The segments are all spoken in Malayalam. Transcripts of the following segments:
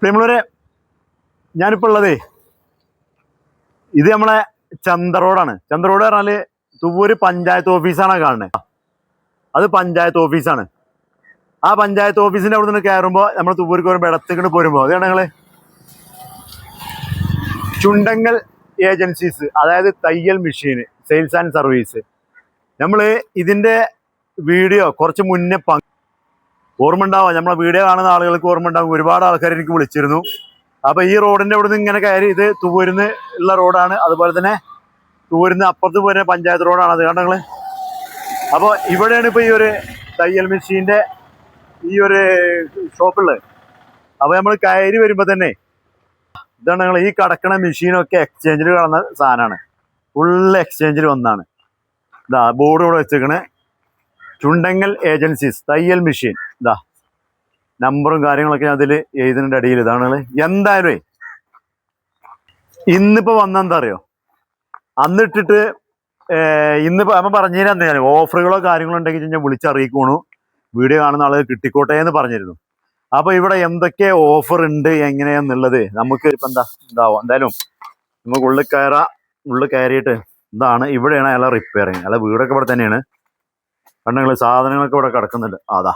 പ്രിയമുള്ളവരെ ഞാനിപ്പോൾ ഉള്ളതേ ഇത് നമ്മളെ ചന്ത റോഡാണ് ചന്ത റോഡ് പറഞ്ഞാൽ തുവൂര് പഞ്ചായത്ത് ഓഫീസാണ് കാണുന്നത് അത് പഞ്ചായത്ത് ഓഫീസാണ്. ആ പഞ്ചായത്ത് ഓഫീസിന്റെ അവിടെ നിന്ന് കയറുമ്പോൾ നമ്മൾ തുവൂർക്ക് വരുമ്പോൾ ഇടത്തേക്കിട്ട് പോരുമ്പോൾ അതാണ് ഞങ്ങൾ ചുണ്ടങ്ങൽ ഏജൻസീസ് അതായത് തയ്യൽ മെഷീൻ സെയിൽസ് ആൻഡ് സർവീസ്. നമ്മൾ ഇതിന്റെ വീഡിയോ കുറച്ച് മുന്നേ ഓർമ്മ നമ്മളെ വീഡിയോ കാണുന്ന ആളുകൾക്ക് ഓർമ്മ ഉണ്ടാവും ഒരുപാട് ആൾക്കാർ എനിക്ക് വിളിച്ചിരുന്നു. അപ്പൊ ഈ റോഡിന്റെ അവിടെ നിന്ന് ഇങ്ങനെ കയറി ഇത് തൂവരുന്ന് ഉള്ള റോഡാണ്. അതുപോലെ തന്നെ തൂവരുന്ന് അപ്പുറത്ത് പോരുന്ന പഞ്ചായത്ത് റോഡാണ് അത്. കണ്ടങ്ങൾ അപ്പോൾ ഇവിടെയാണ് ഇപ്പൊ ഈ ഒരു തയ്യൽ മെഷീന്റെ ഈ ഒരു ഷോപ്പുള്ളത്. അപ്പൊ നമ്മൾ കയറി വരുമ്പോ തന്നെ ഇതാണ് ഈ കടക്കണ മെഷീനൊക്കെ എക്സ്ചേഞ്ചിൽ കാണുന്ന സാധനമാണ് ഫുള്ള് എക്സ്ചേഞ്ചിൽ ഒന്നാണ് ഇതാ ബോർഡ് ഇവിടെ വെച്ചേക്കണേ ചുണ്ടങ്ങൽ ഏജൻസീസ് തയ്യൽ മെഷീൻ. ഇതാ നമ്പറും കാര്യങ്ങളൊക്കെ അതിൽ എഴുതുന്നുണ്ട് അടിയിൽ ഇതാണ് എന്തായാലും ഇന്നിപ്പോ വന്നെന്താ അറിയോ? അന്നിട്ടിട്ട് ഇന്നിപ്പോ അമ്മ പറഞ്ഞതിന് ഞാൻ ഓഫറുകളോ കാര്യങ്ങളോ ഉണ്ടെങ്കിൽ ഞാൻ വിളിച്ചറിയിക്കണു. വീഡിയോ കാണുന്ന ആളുകൾ കിട്ടിക്കോട്ടെ എന്ന് പറഞ്ഞിരുന്നു. അപ്പോൾ ഇവിടെ എന്തൊക്കെ ഓഫർ ഉണ്ട് എങ്ങനെയാന്നുള്ളത് നമുക്ക് ഇപ്പൊ എന്താ എന്താവും എന്തായാലും നമുക്ക് ഉള്ളിൽ കയറാ ഉള്ളിൽ കയറിയിട്ട് ഇതാണ് ഇവിടെയാണ് അയാളെ റിപ്പയറിങ് അയാളെ വീടൊക്കെ ഇവിടെ തന്നെയാണ്. കണ്ടെങ്കിൽ സാധനങ്ങളൊക്കെ ഇവിടെ കിടക്കുന്നുണ്ട്. അതാ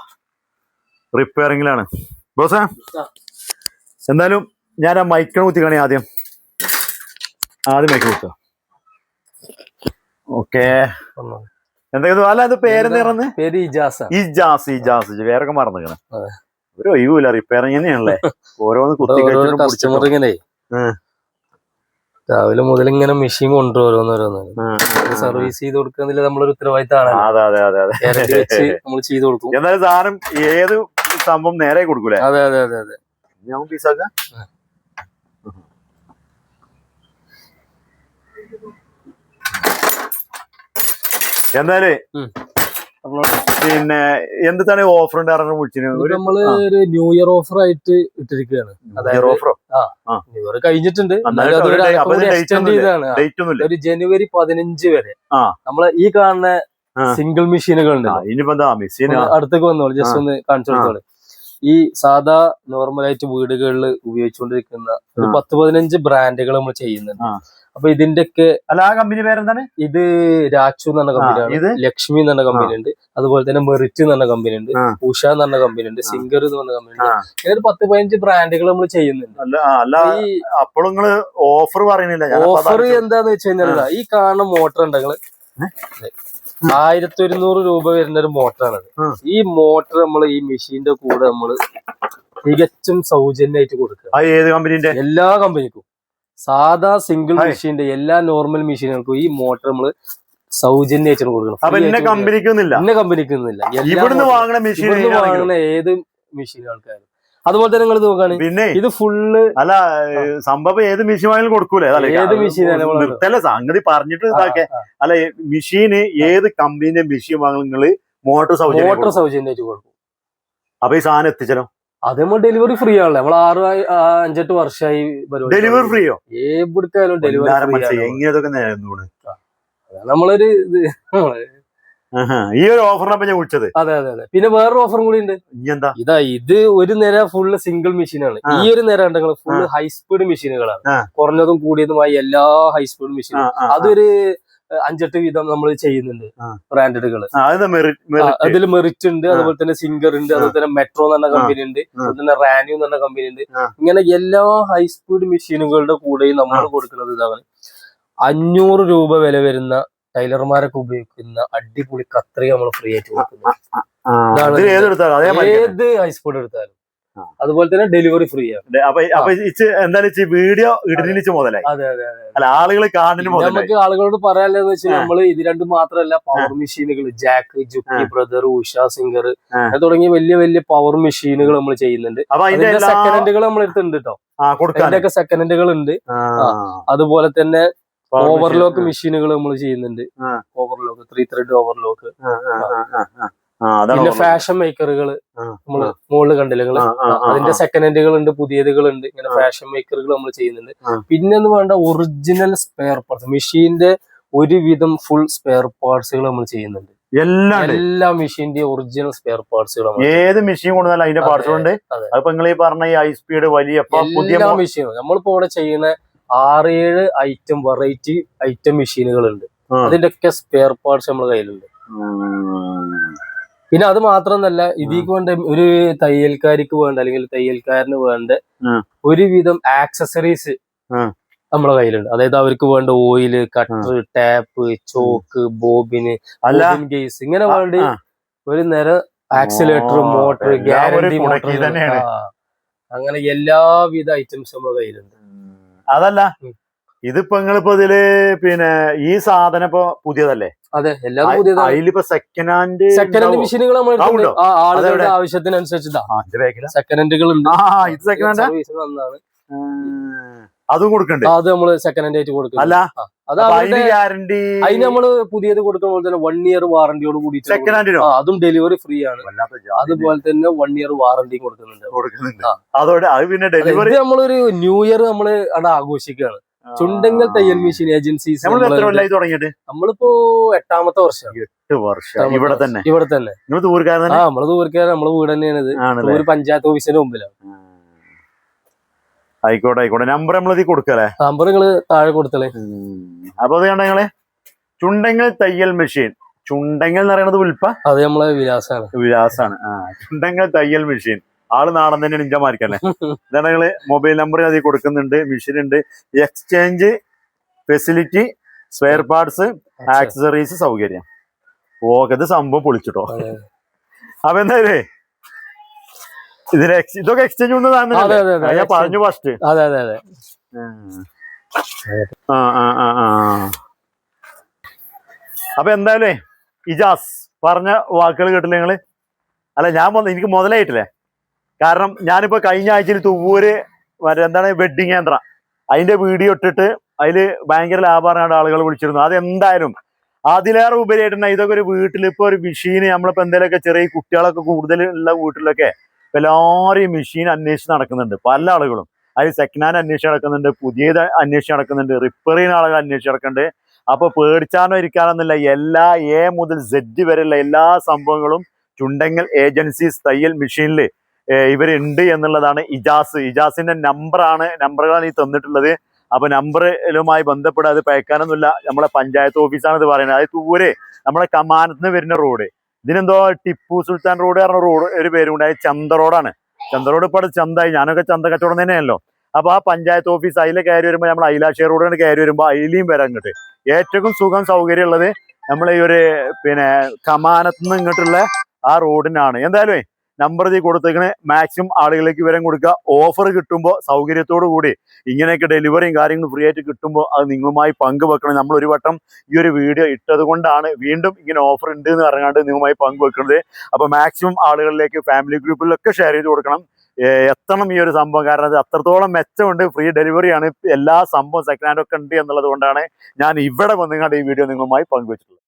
റിപ്പയറിങ്ങിലാണ് ബോസേ എന്തായാലും ഞാൻ ആ മൈക്കിന് കുത്തിക്കണേ ആദ്യം. ആദ്യം മൈക്ക് കുത്തുക ഓക്കെ എന്തൊക്കെ അല്ല പറഞ്ഞ്? പേര് ഇജാസ. ഇജാസ് ഇജാസ്. മറന്നിക്കണം. ഒരു ഒഴിവില്ല റിപ്പയറിങ് തന്നെയാണല്ലേ. ഓരോന്ന് കുത്തി കസ്റ്റമർ. ഇങ്ങനെ. രാവിലെ മുതൽ ഇങ്ങനെ മെഷീൻ കൊണ്ടുവരും ഓരോന്നോരോന്ന്. സർവീസ് ചെയ്ത് കൊടുക്കുന്നില്ല നമ്മളൊരു ഉത്തരവാദിത്തമാണ് ആ, അതെ അതെ അതെ അതെ. ഗ്യാരണ്ടി വെച്ച് നമ്മൾ ചെയ്ത് കൊടുക്കും. എന്നാലും സാധനം ഏത് സംഭവം നേരെ കൊടുക്കൂലേ? അതെ അതെ അതെ അതെ. ഞാൻ പീസാക്ക എന്തായാലേ ഉം. പിന്നെ എന്താണ് ഓഫർ ഉണ്ടായിരുന്നു വിളിച്ചിന് നമ്മൾ ഒരു ന്യൂ ഇയർ ഓഫർ ആയിട്ട് ഇട്ടിരിക്കുകയാണ്. അതായത് ഓഫറോ ന്യൂ ഇയർ കഴിഞ്ഞിട്ടുണ്ട്. എന്നാലും എന്നാലും അതൊരു ഒരു ജനുവരി പതിനഞ്ച് വരെ. നമ്മളെ ഈ കാണുന്ന സിംഗിൾ മെഷീനുകൾ ഉണ്ട്. അടുത്തേക്ക് വന്നോളൂ. ജസ്റ്റ് ഒന്ന് കാണിച്ചു കൊടുത്തോളൂ. ഈ സാധാ നോർമലായിട്ട് വീടുകളിൽ ഉപയോഗിച്ചുകൊണ്ടിരിക്കുന്ന ഒരു. പത്ത് പതിനഞ്ച് ബ്രാൻഡുകൾ നമ്മൾ ചെയ്യുന്നുണ്ട്. അപ്പൊ ഇതിന്റെയൊക്കെ അല്ല ആ കമ്പനി പേരെന്താണ്? ഇത് രാച്ചു എന്ന് പറഞ്ഞ കമ്പനിയാണ് ലക്ഷ്മി എന്ന് പറഞ്ഞ കമ്പനി ഉണ്ട്. അതുപോലെ തന്നെ മെറിറ്റ് എന്ന് പറഞ്ഞ കമ്പനി ഉണ്ട്. ഉഷ എന്ന് പറഞ്ഞ കമ്പനി ഉണ്ട്. സിംഗർ എന്ന് പറഞ്ഞ കമ്പനി ഉണ്ട്. ഇങ്ങനെ ഒരു പത്ത് പതിനഞ്ച് ബ്രാൻഡുകൾ നമ്മൾ ചെയ്യുന്നുണ്ട്. ഈ അപ്പോഴും ഓഫർ പറയുന്നില്ല. ഓഫർ എന്താന്ന് വെച്ച് കഴിഞ്ഞാൽ ഈ കാണുന്ന മോട്ടർ ഉണ്ടെങ്കിൽ ആയിരത്തി ഒരുന്നൂറ് രൂപ വരുന്ന ഒരു മോട്ടറാണത് ഈ മോട്ടർ നമ്മൾ ഈ മെഷീന്റെ കൂടെ നമ്മൾ തികച്ചും സൗജന്യമായിട്ട് കൊടുക്കുക. ഏത് കമ്പനിന്റെ? എല്ലാ കമ്പനിക്കും. സാധാ സിംഗിൾ. മെഷീന്റെ എല്ലാ നോർമൽ മെഷീനുകൾക്കും ഈ മോട്ടർ നമ്മൾ സൗജന്യമായിട്ട് കൊടുക്കണം ഇന്ന കമ്പനിക്കൊന്നുമില്ല. ഇന്ന ഇവിടുന്ന് വാങ്ങുന്ന ഏത് മെഷീൻ ആൾക്കാരും അതുപോലെ തന്നെ നിങ്ങൾ നോക്കുകയാണ് പിന്നെ ഇത് ഫുള്ള് അല്ല സംഭവം ഏത് മെഷീൻ വാങ്ങലും കൊടുക്കൂലേ? ഏത് മെഷീൻ നിർത്തല്ല സംഗതി പറഞ്ഞിട്ട് ഇതാക്കെ. അല്ല മെഷീന് ഏത് കമ്പനിന്റെ മെഷീൻ വാങ്ങലും നിങ്ങൾ മോട്ടോർ സൗകര്യം മോട്ടോർ സൗജന്യമായിട്ട് കൊടുക്കും. അപ്പൊ ഈ സാധനം എത്തിച്ചല്ലോ? അത് നമ്മൾ ഡെലിവറി ഫ്രീ ആണല്ലോ. നമ്മൾ ആറ് അഞ്ചെട്ട് വർഷമായി ഡെലിവറി ഫ്രീയോ എവിടുത്തെ ഡെലിവറി നമ്മളൊരു ഇത്. ഈ ഒരു ഓഫറിനെ ഞാൻ വിളിച്ചത്. അതെ അതെ അതെ. പിന്നെ വേറൊരു ഓഫറും കൂടി ഉണ്ട്. എന്താ ഇതാ ഇത് ഒരു നിര ഫുള്ള് സിംഗിൾ മെഷീനാണ്. ഈ ഒരു നിര ഉണ്ടെങ്കിൽ ഫുള്ള് ഹൈ സ്പീഡ് മെഷീനുകളാണ് കുറഞ്ഞതും കൂടിയതുമായി എല്ലാ ഹൈ സ്പീഡ് മെഷീനും അതൊരു അഞ്ചെട്ട് വീതം നമ്മൾ ചെയ്യുന്നുണ്ട്. ബ്രാൻഡഡുകൾ അതിൽ മെറിറ്റ് ഉണ്ട് അതുപോലെ തന്നെ സിംഗർ ഉണ്ട് അതുപോലെ തന്നെ മെട്രോ എന്ന് പറഞ്ഞ. കമ്പനി ഉണ്ട്. അതുപോലെ തന്നെ റാന്യൂ എന്ന് പറഞ്ഞ കമ്പനി ഉണ്ട്. ഇങ്ങനെ എല്ലാ ഹൈ സ്പീഡ് മെഷീനുകളുടെ കൂടെയും നമ്മൾ കൊടുക്കുന്നത് ഇതാണ്. അഞ്ഞൂറ് രൂപ വില വരുന്ന ടൈലർമാരൊക്കെ ഉപയോഗിക്കുന്ന അടിപൊളി കത്രിക നമ്മൾ ഫ്രീ ആയിട്ട് കൊടുക്കുന്നത് ഏത് ഐസ്പോർട്ട് എടുത്താലും. അതുപോലെ തന്നെ ഡെലിവറി ഫ്രീ ആണ്. അപ്പൊ എന്തായാലും വീഡിയോ ഇടുന്നിച്ച് മുതലായി? അതെ അതെ ആളുകൾ നമുക്ക് ആളുകളോട് പറയാനുള്ളത് വെച്ചാൽ നമ്മൾ നമ്മൾ ഇത് രണ്ടും മാത്രമല്ല പവർ മെഷീനുകൾ Jack Juki Brother Usha Singer. തുടങ്ങിയ വലിയ വലിയ പവർ മെഷീനുകൾ നമ്മൾ ചെയ്യുന്നുണ്ട്. സെക്കൻഡുകൾ നമ്മൾ എടുത്തിട്ടുണ്ട് കേട്ടോ അതിന്റെയൊക്കെ സെക്കൻഡുകൾ ഉണ്ട്. അതുപോലെ തന്നെ ഓവർലോക്ക് മെഷീനുകൾ നമ്മൾ ചെയ്യുന്നുണ്ട്. Overlock three thread overlock. പിന്നെ. ഫാഷൻ മേക്കറുകൾ നമ്മൾ മുകളിൽ കണ്ടില്ല നിങ്ങൾ? അതിന്റെ സെക്കൻഡ് ഹാൻഡുകൾ ഉണ്ട് പുതിയതുകൾ ഉണ്ട് ഇങ്ങനെ ഫാഷൻ മേക്കറുകൾ നമ്മൾ ചെയ്യുന്നുണ്ട്. പിന്നെ എന്ന് വേണ്ട ഒറിജിനൽ സ്പെയർ പാർട്സ് മെഷീന്റെ ഒരുവിധം ഫുൾ സ്പെയർ പാർട്സുകൾ നമ്മൾ ചെയ്യുന്നുണ്ട്. എല്ലാം എല്ലാ മെഷീന്റെ ഒറിജിനൽ സ്പെയർ പാർട്സുകളും ഏത് മെഷീൻ കൊണ്ടുവന്നാലും അതിന്റെ അതെ, പാർട്സ് ഉണ്ട്. അതെ. അതിപ്പോ നിങ്ങൾ ഈ പറഞ്ഞ ഈ ഹൈ സ്പീഡ് വലിയ പുതിയ മെഷീനും നമ്മളിപ്പോ ഇവിടെ ചെയ്യുന്ന ആറ് ഏഴ് ഐറ്റം വെറൈറ്റി ഐറ്റം മെഷീനുകൾ ഉണ്ട് ആ. അതിന്റെ ഒക്കെ സ്പെയർ പാർട്സ് നമ്മുടെ കയ്യിലുണ്ട്. പിന്നെ അത് മാത്രമല്ല ഇതിക്ക് വേണ്ട ഒരു തയ്യൽക്കാരിക്ക് വേണ്ട അല്ലെങ്കിൽ തയ്യൽക്കാരന് വേണ്ട ഒരുവിധം ആക്സസറീസ് നമ്മളെ കയ്യിലുണ്ട്. അതായത് അവർക്ക് വേണ്ട oil cutter tap chalk ബോബിന് guys ഇങ്ങനെ വേണ്ടി ഒരു നേരം ആക്സിലേറ്റർ മോട്ടർ ഗ്യാരണ്ടി മോട്ടർ. അങ്ങനെ എല്ലാവിധ ഐറ്റംസ് നമ്മുടെ കയ്യിലുണ്ട്. അതല്ല. ഇതിപ്പോ നിങ്ങളിപ്പോ ഇതിൽ പിന്നെ ഈ സാധനം ഇപ്പൊ പുതിയതല്ലേ? അതെ എല്ലാം പുതിയതാണ്. അതിലിപ്പോ സെക്കൻഡ് ഹാൻഡ് സെക്കൻഡ് ഹാൻഡ് മെഷീനുകൾ നമ്മൾ ആളുകളുടെ ആവശ്യത്തിനനുസരിച്ചിട്ടാണ് സെക്കൻഡ് ഹാൻഡുകൾ ഉണ്ട് ഇത് സെക്കൻഡ് ഹാൻഡ് വന്നതാണ്. അതും കൊടുക്കണ്ടേ? അത് നമ്മൾ സെക്കൻഡ് ഹാൻഡ് ആയിട്ട് കൊടുക്കും അല്ല ഗ്യാരണ്ടി അതിന് നമ്മൾ പുതിയത് കൊടുക്കുമ്പോൾ തന്നെ വൺ ഇയർ വാറന്റിയോട് കൂടി സെക്കൻഡ് ഹാൻഡിനോ അതും ഡെലിവറി ഫ്രീ ആണ്. അതുപോലെ തന്നെ വൺ ഇയർ വാറന്റിയും കൊടുക്കുന്നുണ്ട്. കൊടുക്കുന്നുണ്ട്. അതോടെ അത് പിന്നെ ഡെലിവറി നമ്മളൊരു ന്യൂ ഇയർ നമ്മൾ അവിടെ ആഘോഷിക്കുകയാണ്. ചുണ്ടങ്കൽ തയ്യൽ മെഷീൻ ഏജൻസീസ് തുടങ്ങിയിട്ട്? നമ്മളിപ്പോ എട്ടാമത്തെ വർഷം. എട്ട് വർഷം. ഇവിടെ തന്നെ? ഇവിടെ ദൂരക്കാരൻ തന്നെ? നമ്മൾ ദൂരക്കാരൻ നമ്മളെ വീട് തന്നെയാണ് ഇത്. ഒരു പഞ്ചായത്ത് ഓഫീസിന്റെ മുമ്പിലാണ് ആയിക്കോട്ടെ ആയിക്കോട്ടെ. നമ്പർ നമ്മൾ ഇതിൽ കൊടുക്കല്ലേ നമ്പർ നിങ്ങൾ താഴെ കൊടുത്തല്ലേ? അപ്പൊ അത് കണ്ട നിങ്ങൾ? ചുണ്ടങ്ങൽ തയ്യൽ മെഷീൻ ചുണ്ടങ്ങൽ എന്ന് പറയുന്നത് ഉൽപ്പ അത് നമ്മളെ വിലാസാണ്. വിലാസാണ്. ആ ചുണ്ടങ്ങൽ തയ്യൽ മെഷീൻ ആൾ നാടൻ തന്നെ നിഞ്ചമാർക്കല്ലേ എന്താണ് നിങ്ങൾ മൊബൈൽ നമ്പർ അതിൽ കൊടുക്കുന്നുണ്ട്. മെഷീൻ ഉണ്ട്. Exchange facility spare parts accessories സൗകര്യം. ഓക്കെ ഇത് സംഭവം പൊളിച്ചിട്ടോ. അപ്പൊ എന്തായാലേ ഇതിന് ഇതൊക്കെ എക്സ്ചേഞ്ച് അതെ. ഞാൻ പറഞ്ഞു ഫസ്റ്റ് അതെ അതെ അതെ. ആ ആ ആ ആ. അപ്പൊ എന്തായാലേ ഇജാസ് പറഞ്ഞ വാക്കുകൾ കേട്ടില്ലേ നിങ്ങൾ? അല്ല ഞാൻ വന്ന് എനിക്ക് മുതലായിട്ടില്ലേ? കാരണം ഞാനിപ്പോ കഴിഞ്ഞ ആഴ്ചയിൽ തുവൂര് മറ്റേ എന്താണ് വെഡിങ് കേന്ദ്ര അതിന്റെ വീഡിയോ ഇട്ടിട്ട് അതിൽ ഭയങ്കര ലാഭമാണ് ആളുകൾ വിളിച്ചിരുന്നു. അതെന്തായാലും അതിലേറെ ഉപരിയായിട്ടുണ്ട് ഇതൊക്കെ ഒരു വീട്ടിൽ ഇപ്പൊ ഒരു മെഷീന് നമ്മളിപ്പോ എന്തെങ്കിലുമൊക്കെ ചെറിയ കുട്ടികളൊക്കെ കൂടുതൽ ഉള്ള വീട്ടിലൊക്കെ എല്ലാവരും മെഷീൻ അന്വേഷിച്ച് നടക്കുന്നുണ്ട്. പല ആളുകളും. അതിൽ സെക്കൻഡ് ഹാൻഡ് അന്വേഷിച്ച് നടക്കുന്നുണ്ട്. പുതിയത് അന്വേഷിച്ച് നടക്കുന്നുണ്ട്. റിപ്പയർ ചെയ്യുന്ന ആളുകൾ അന്വേഷിച്ച് നടക്കുന്നുണ്ട്. അപ്പൊ പേടിച്ചാനോ ഇരിക്കാനൊന്നുമില്ല. എല്ലാ എ മുതൽ സെഡ് വരെയുള്ള എല്ലാ സംഭവങ്ങളും ചുണ്ടങ്ങൽ ഏജൻസീസ് തയ്യൽ മെഷീനിൽ ഇവരുണ്ട് എന്നുള്ളതാണ് ഇജാസ്. ഇജാസിന്റെ നമ്പറാണ് നമ്പറുകളാണ് ഈ തന്നിട്ടുള്ളത്. അപ്പൊ നമ്പറിലുമായി ബന്ധപ്പെടാതെ പയക്കാനൊന്നുമില്ല. നമ്മളെ പഞ്ചായത്ത് ഓഫീസാണ് ഇത് പറയുന്നത്. അത് ദൂരെ നമ്മളെ കമാനത്തിന് വരുന്ന റോഡ് ഇതിനെന്തോ ടിപ്പു സുൽത്താൻ റോഡ് പറഞ്ഞ റോഡ് ഒരു പേരുണ്ട് അത് ചന്ത റോഡാണ്. ചന്ത റോഡ് ഇപ്പോൾ ചന്തായി. ഞാനൊക്കെ ചന്ത കച്ചവടം തന്നെയാണല്ലോ. അപ്പൊ ആ പഞ്ചായത്ത് ഓഫീസ് അതിലെ കയറി വരുമ്പോൾ നമ്മൾ അയിലാശ്ശേരി റോഡിന് കയറി വരുമ്പോൾ അയിലിയും വരാൻ ഇങ്ങോട്ട്. ഏറ്റവും സുഖം സൗകര്യം ഉള്ളത് നമ്മളെ ഈ ഒരു പിന്നെ കമാനത്ത് നിന്ന് ഇങ്ങോട്ടുള്ള ആ റോഡിനാണ്. എന്തായാലും നമ്പർ ചെയ്ത് കൊടുത്തേക്കണേ. മാക്സിമം ആളുകളിലേക്ക് വിവരം കൊടുക്കുക. ഓഫർ കിട്ടുമ്പോൾ സൗകര്യത്തോടു കൂടി ഇങ്ങനെയൊക്കെ ഡെലിവറിയും കാര്യങ്ങളും ഫ്രീ ആയിട്ട് കിട്ടുമ്പോൾ അത് നിങ്ങളുമായി പങ്കുവെക്കണം. നമ്മൾ ഒരു വട്ടം ഈ ഒരു വീഡിയോ ഇട്ടത് കൊണ്ടാണ് വീണ്ടും ഇങ്ങനെ ഓഫർ ഉണ്ട് എന്ന് പറഞ്ഞാണ്ട് നിങ്ങളുമായി പങ്കുവെക്കുന്നത്. അപ്പോൾ മാക്സിമം ആളുകളിലേക്ക് ഫാമിലി ഗ്രൂപ്പിലൊക്കെ ഷെയർ ചെയ്ത് കൊടുക്കണം. എത്തണം ഈ ഒരു സംഭവം. കാരണം അത് അത്രത്തോളം മെച്ചമുണ്ട്. ഫ്രീ ഡെലിവറിയാണ് എല്ലാ സംഭവം സെക്കൻഡ് ഹാൻഡ് ഒക്കെ ഉണ്ട് എന്നുള്ളത് കൊണ്ടാണ് ഞാൻ ഇവിടെ വന്നുകൊണ്ട് ഈ വീഡിയോ നിങ്ങളുമായി പങ്കുവെച്ചിട്ടുള്ളത്.